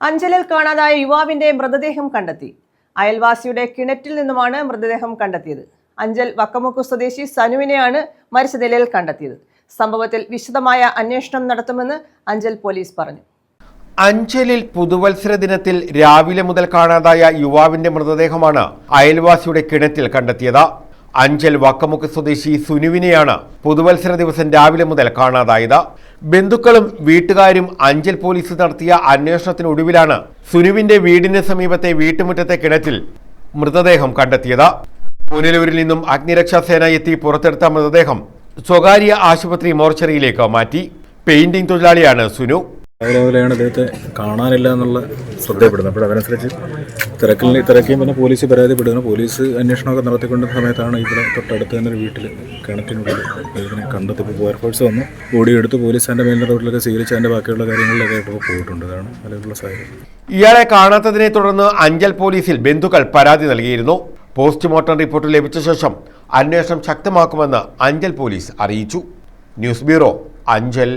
അഞ്ചലിൽ കാണാതായ യുവാവിന്റെ മൃതദേഹം കണ്ടെത്തി. അയൽവാസിയുടെ കിണറ്റിൽ നിന്നുമാണ് മൃതദേഹം കണ്ടെത്തിയത്. അഞ്ചൽ വക്കമുക്ക് സ്വദേശി സനുവിനെയാണ് മരിച്ച നിലയിൽ കണ്ടെത്തിയത്. സംഭവത്തിൽ വിശദമായ അന്വേഷണം നടത്തുമെന്ന് അഞ്ചൽ പോലീസ് പറഞ്ഞു. അഞ്ചലിൽ പുതുവത്സര ദിനത്തിൽ രാവിലെ മുതൽ കാണാതായ യുവാവിന്റെ മൃതദേഹമാണ് അയൽവാസിയുടെ കിണറ്റിൽ കണ്ടെത്തിയത്. അഞ്ചൽ വക്കമുക്ക് സ്വദേശി സുനുവിനെയാണ് പുതുവത്സര ദിവസം രാവിലെ മുതൽ കാണാതായത്. ബന്ധുക്കളും വീട്ടുകാരും അഞ്ചൽ പോലീസ് നടത്തിയ അന്വേഷണത്തിനൊടുവിലാണ് സുനുവിന്റെ വീടിന് സമീപത്തെ വീട്ടുമുറ്റത്തെ കിണറ്റിൽ മൃതദേഹം കണ്ടെത്തിയത്. പുനലൂരിൽ നിന്നും അഗ്നിരക്ഷാസേന എത്തി പുറത്തെടുത്ത മൃതദേഹം സ്വകാര്യ ആശുപത്രി മോർച്ചറിയിലേക്ക് മാറ്റി. പെയിന്റിംഗ് തൊഴിലാളിയാണ് സുനു. രാവിലെ അദ്ദേഹത്തെ ഇദ്ദേഹത്തെ കാണാനില്ല എന്നുള്ള ശ്രദ്ധയപ്പെടുന്നത്. അപ്പോൾ അതനുസരിച്ച് തിരക്കിൽ തിരക്കിയും പിന്നെ പോലീസ് പരാതിപ്പെടുന്നു. പോലീസ് അന്വേഷണമൊക്കെ നടത്തിക്കൊണ്ട സമയത്താണ് ഇവിടെ തൊട്ടടുത്ത് തന്നെ ഒരു വീട്ടിൽ കിണറ്റിനുള്ളിൽ ഇതിനെ കണ്ടെത്തി. ഇപ്പോൾ ഫയർഫോഴ്സ് വന്നു. ഓടിയെടുത്ത് പോലീസ് അതിന്റെ മെയിൻ റോഡിലൊക്കെ സ്വീകരിച്ച് അതിന്റെ ബാക്കിയുള്ള കാര്യങ്ങളിലൊക്കെ ഇപ്പോൾ പോയിട്ടുണ്ട്. അതാണ് അതിലുള്ള സാഹചര്യം. ഇയാളെ കാണാത്തതിനെ തുടർന്ന് അഞ്ചൽ പോലീസിൽ ബന്ധുക്കൾ പരാതി നൽകിയിരുന്നു. പോസ്റ്റ്മോർട്ടം റിപ്പോർട്ട് ലഭിച്ച ശേഷം അന്വേഷണം ശക്തമാക്കുമെന്ന് അഞ്ചൽ പോലീസ് അറിയിച്ചു. News bureau Anchal.